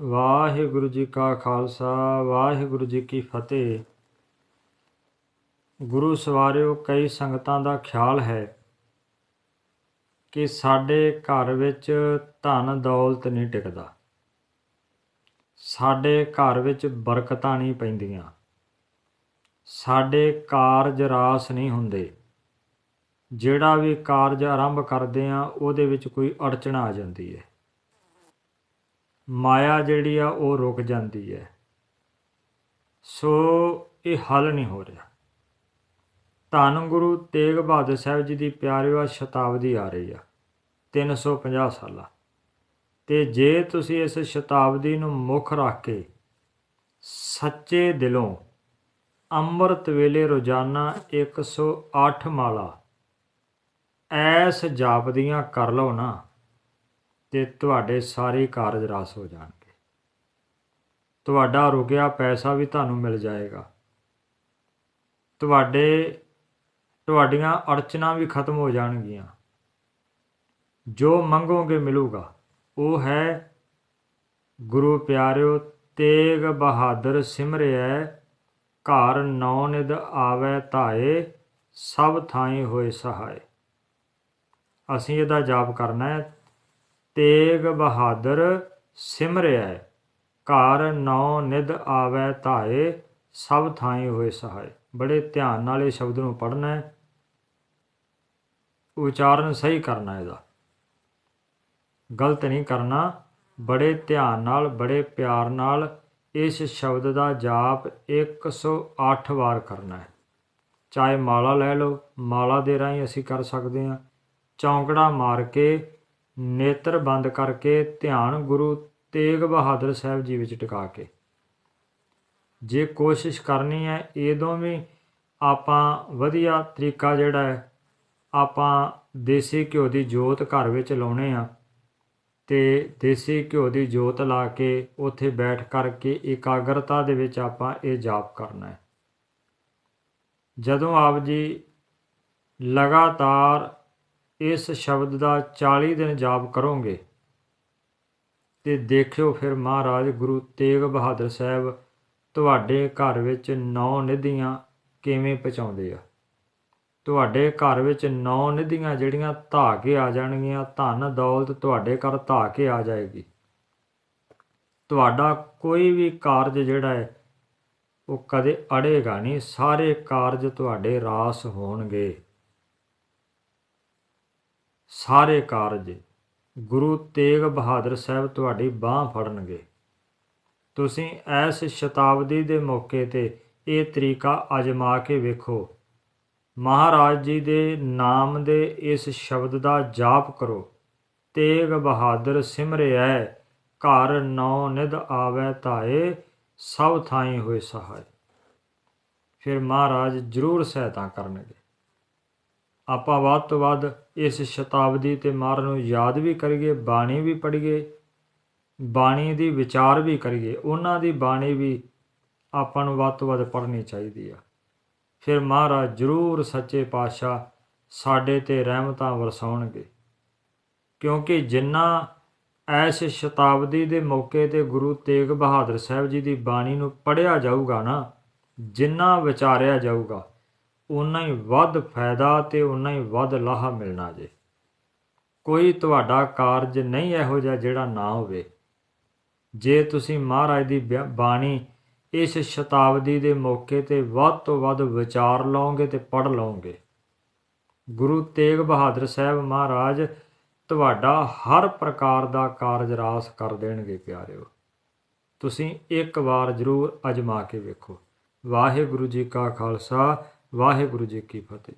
ਵਾਹਿਗੁਰੂ ਜੀ ਕਾ ਖਾਲਸਾ, ਵਾਹਿਗੁਰੂ ਜੀ ਕੀ ਫਤਿਹ। ਗੁਰੂ ਸਵਾਰਿਓ, ਕਈ ਸੰਗਤਾਂ ਦਾ ਖਿਆਲ ਹੈ ਕਿ ਸਾਡੇ ਘਰ ਵਿੱਚ ਧਨ ਦੌਲਤ ਨਹੀਂ ਟਿਕਦਾ। ਸਾਡੇ ਘਰ ਵਿੱਚ ਬਰਕਤਾਂ ਨਹੀਂ ਪੈਂਦੀਆਂ। ਸਾਡੇ ਕਾਰਜ ਰਾਸ ਨਹੀਂ ਹੁੰਦੇ। ਜਿਹੜਾ ਵੀ ਕਾਰਜ ਆਰੰਭ ਕਰਦੇ ਆ, ਉਹਦੇ ਵਿੱਚ ਕੋਈ ਅੜਚਣ ਆ ਜਾਂਦੀ ਹੈ। ਮਾਇਆ ਜਿਹੜੀ ਆ, ਉਹ ਰੁਕ ਜਾਂਦੀ ਹੈ। ਸੋ ਇਹ ਹੱਲ ਨਹੀਂ ਹੋ ਰਿਹਾ। ਧੰਨ ਗੁਰੂ ਤੇਗ ਬਹਾਦਰ ਸਾਹਿਬ ਜੀ ਦੀ ਪਿਆਰਿਓ ਸ਼ਤਾਬਦੀ ਆ ਰਹੀ ਆ 350 ਸਾਲਾ। ਤੇ ਜੇ ਤੁਸੀਂ ਇਸ ਸ਼ਤਾਬਦੀ ਨੂੰ ਮੁੱਖ ਰੱਖ ਕੇ ਸੱਚੇ ਦਿਲੋਂ ਅੰਮ੍ਰਿਤ ਵੇਲੇ ਰੋਜ਼ਾਨਾ 108 ਮਾਲਾ ਐਸ ਜਾਪਦੀਆਂ ਕਰ ਲਓ ਨਾ ਤੇ ਤੁਹਾਡੇ ਸਾਰੇ ਕਾਰਜ ਰਾਸ ਹੋ ਜਾਣਗੇ। ਤੁਹਾਡਾ ਰੁਕਿਆ ਪੈਸਾ ਵੀ ਤੁਹਾਨੂੰ ਮਿਲ ਜਾਏਗਾ। ਤੁਹਾਡੇ, ਤੁਹਾਡੀਆਂ ਅੜਚਨਾਂ ਵੀ ਖਤਮ ਹੋ ਜਾਣਗੀਆਂ। ਜੋ ਮੰਗੋਗੇ ਮਿਲੂਗਾ, ਉਹ ਹੈ ਗੁਰੂ ਪਿਆਰਿਓ, ਤੇਗ ਬਹਾਦਰ ਸਿਮਰਿਐ, ਘਰ ਨੌ ਨਿਦ ਆਵੈ ਧਾਏ, ਸਭ ਥਾਈ ਹੋਏ ਸਹਾਏ। ਅਸੀਂ ਇਹਦਾ ਜਾਪ ਕਰਨਾ ਹੈ। ਤੇਗ ਬਹਾਦਰ ਸਿਮਰਿਐ, ਘਰ ਨੌ ਨਿਦ ਆਵੈ ਧਾਏ, ਸਭ ਥਾਈ ਹੋਏ ਸਹਾਏ। ਬੜੇ ਧਿਆਨ ਨਾਲ ਇਹ ਸ਼ਬਦ ਨੂੰ ਪੜ੍ਹਨਾ। ਹੈ ਉਚਾਰਨ ਸਹੀ ਕਰਨਾ ਇਹਦਾ। ਗਲਤ ਨਹੀਂ ਕਰਨਾ। ਬੜੇ ਧਿਆਨ ਨਾਲ, ਬੜੇ ਪਿਆਰ ਨਾਲ ਇਸ ਸ਼ਬਦ ਦਾ ਜਾਪ 108 ਵਾਰ ਕਰਨਾ ਹੈ। ਚਾਹੇ ਮਾਲਾ ਲੈ ਲਓ, ਮਾਲਾ ਦੇ ਰਾਹੀਂ ਅਸੀਂ ਕਰ ਸਕਦੇ ਹਾਂ। ਚੌਂਕੜਾ ਮਾਰ ਕੇ ਨੇਤਰ ਬੰਦ ਕਰਕੇ ਧਿਆਨ ਗੁਰੂ ਤੇਗ ਬਹਾਦਰ ਸਾਹਿਬ ਜੀ ਵਿੱਚ ਟਿਕਾ ਕੇ। ਜੇ ਕੋਸ਼ਿਸ਼ ਕਰਨੀ ਹੈ ਇਹਦੋਂ ਵੀ ਆਪਾਂ ਵਧੀਆ ਤਰੀਕਾ ਜਿਹੜਾ ਹੈ, ਆਪਾਂ ਦੇਸੀ ਘਿਓ ਦੀ ਜੋਤ ਘਰ ਵਿੱਚ ਲਾਉਣੇ ਆ ਤੇ ਦੇਸੀ ਘਿਓ ਦੀ ਜੋਤ ਲਾ ਕੇ ਉੱਥੇ ਬੈਠ ਕਰਕੇ ਇਕਾਗਰਤਾ ਦੇ ਵਿੱਚ ਆਪਾਂ ਇਹ ਜਾਪ ਕਰਨਾ ਹੈ। ਜਦੋਂ ਆਪ ਜੀ ਲਗਾਤਾਰ ਇਸ ਸ਼ਬਦ ਦਾ 40 ਦਿਨ ਜਾਪ ਕਰੋਗੇ। ਤੇ ਦੇਖਿਓ ਫਿਰ ਮਹਾਰਾਜ ਗੁਰੂ ਤੇਗ ਬਹਾਦਰ ਸਾਹਿਬ ਤੁਹਾਡੇ ਘਰ ਵਿੱਚ ਨੌ ਨਿਧੀਆਂ ਕਿਵੇਂ ਪਹੁੰਚਾਉਂਦੇ ਆ? ਤੁਹਾਡੇ ਘਰ ਵਿੱਚ ਨੌ ਨਿਧੀਆਂ ਜਿਹੜੀਆਂ ਧਾ ਕੇ ਆ ਜਾਣਗੀਆਂ, ਧਨ ਦੌਲਤ ਤੁਹਾਡੇ ਘਰ ਧਾ ਕੇ ਆ ਜਾਏਗੀ। ਤੁਹਾਡਾ ਕੋਈ ਵੀ ਕਾਰਜ ਜਿਹੜਾ ਹੈ, ਉਹ ਕਦੇ ਅੜੇਗਾ ਨਹੀਂ, ਸਾਰੇ ਕਾਰਜ ਤੁਹਾਡੇ ਰਾਸ ਹੋਣਗੇ। ਸਾਰੇ ਕਾਰਜ ਗੁਰੂ ਤੇਗ ਬਹਾਦਰ ਸਾਹਿਬ ਤੁਹਾਡੀ ਬਾਹ ਫੜਨਗੇ। ਤੁਸੀਂ ਐਸ ਸ਼ਤਾਬਦੀ ਦੇ ਮੌਕੇ ਤੇ ਇਹ ਤਰੀਕਾ ਅਜਮਾ ਕੇ ਵੇਖੋ। ਮਹਾਰਾਜ ਜੀ ਦੇ ਨਾਮ ਦੇ ਇਸ ਸ਼ਬਦ ਦਾ ਜਾਪ ਕਰੋ। ਤੇਗ ਬਹਾਦਰ ਸਿਮਰਿਐ ਘਰ ਨੌ ਨਿਧ ਆਵੈ ਧਾਏ, ਸਭ ਥਾਈ ਹੋਏ ਸਹਾਇ ਫਿਰ ਮਹਾਰਾਜ ਜ਼ਰੂਰ ਸਹਾਇਤਾ ਕਰਨਗੇ। ਆਪਾਂ ਵੱਧ ਤੋਂ ਵੱਧ ਇਸ ਸ਼ਤਾਬਦੀ ਤੇ ਮਾਰ ਨੂੰ ਯਾਦ ਵੀ ਕਰੀਏ, ਬਾਣੀ ਵੀ ਪੜ੍ਹੀਏ, ਬਾਣੀ ਦੀ ਵਿਚਾਰ ਵੀ ਕਰੀਏ, ਉਹਨਾਂ ਦੀ ਬਾਣੀ ਵੀ ਆਪਾਂ ਨੂੰ ਵੱਧ ਤੋਂ ਵੱਧ ਪੜ੍ਹਨੀ ਚਾਹੀਦੀ ਆ। ਫਿਰ ਮਹਾਰਾਜ ਜ਼ਰੂਰ ਸੱਚੇ ਪਾਤਸ਼ਾਹ ਸਾਡੇ ਤੇ ਰਹਿਮਤਾਂ ਵਰਸਾਉਣਗੇ। ਕਿਉਂਕਿ ਜਿੰਨਾ ਐਸ ਸ਼ਤਾਬਦੀ ਦੇ ਮੌਕੇ ਤੇ ਗੁਰੂ ਤੇਗ ਬਹਾਦਰ ਸਾਹਿਬ ਜੀ ਦੀ ਬਾਣੀ ਨੂੰ ਪੜਿਆ ਜਾਊਗਾ ਨਾ, ਜਿੰਨਾ ਵਿਚਾਰਿਆ ਜਾਊਗਾ ਉਨਾ ਹੀ ਵੱਧ ਫਾਇਦਾ ਤੇ ਉਨਾ ਹੀ ਵੱਧ ਲਾਹਾ ਮਿਲਣਾ ਜੇ। ਕੋਈ ਤੁਹਾਡਾ ਕਾਰਜ ਨਹੀਂ ਇਹੋ ਜਿਹਾ ਜਿਹੜਾ ਨਾ ਹੋਵੇ। ਜੇ ਤੁਸੀਂ ਮਹਾਰਾਜ ਦੀ ਬਾਣੀ ਇਸ ਸ਼ਤਾਬਦੀ ਦੇ ਮੌਕੇ ਤੇ ਵੱਧ ਤੋਂ ਵੱਧ ਵਿਚਾਰ ਲਓਗੇ ਤੇ ਪੜ ਲਓਗੇ। ਗੁਰੂ ਤੇਗ ਬਹਾਦਰ ਸਾਹਿਬ ਮਹਾਰਾਜ ਤੁਹਾਡਾ ਹਰ ਪ੍ਰਕਾਰ ਦਾ ਕਾਰਜ ਰਾਸ ਕਰ ਦੇਣਗੇ ਪਿਆਰਿਓ। ਤੁਸੀਂ ਇੱਕ ਵਾਰ ਜ਼ਰੂਰ ਅਜਮਾ ਕੇ ਵੇਖੋ। ਵਾਹਿਗੁਰੂ ਜੀ ਕਾ ਖਾਲਸਾ ਵਾਹਿਗੁਰੂ ਜੀ ਕੀ ਫਤਿਹ।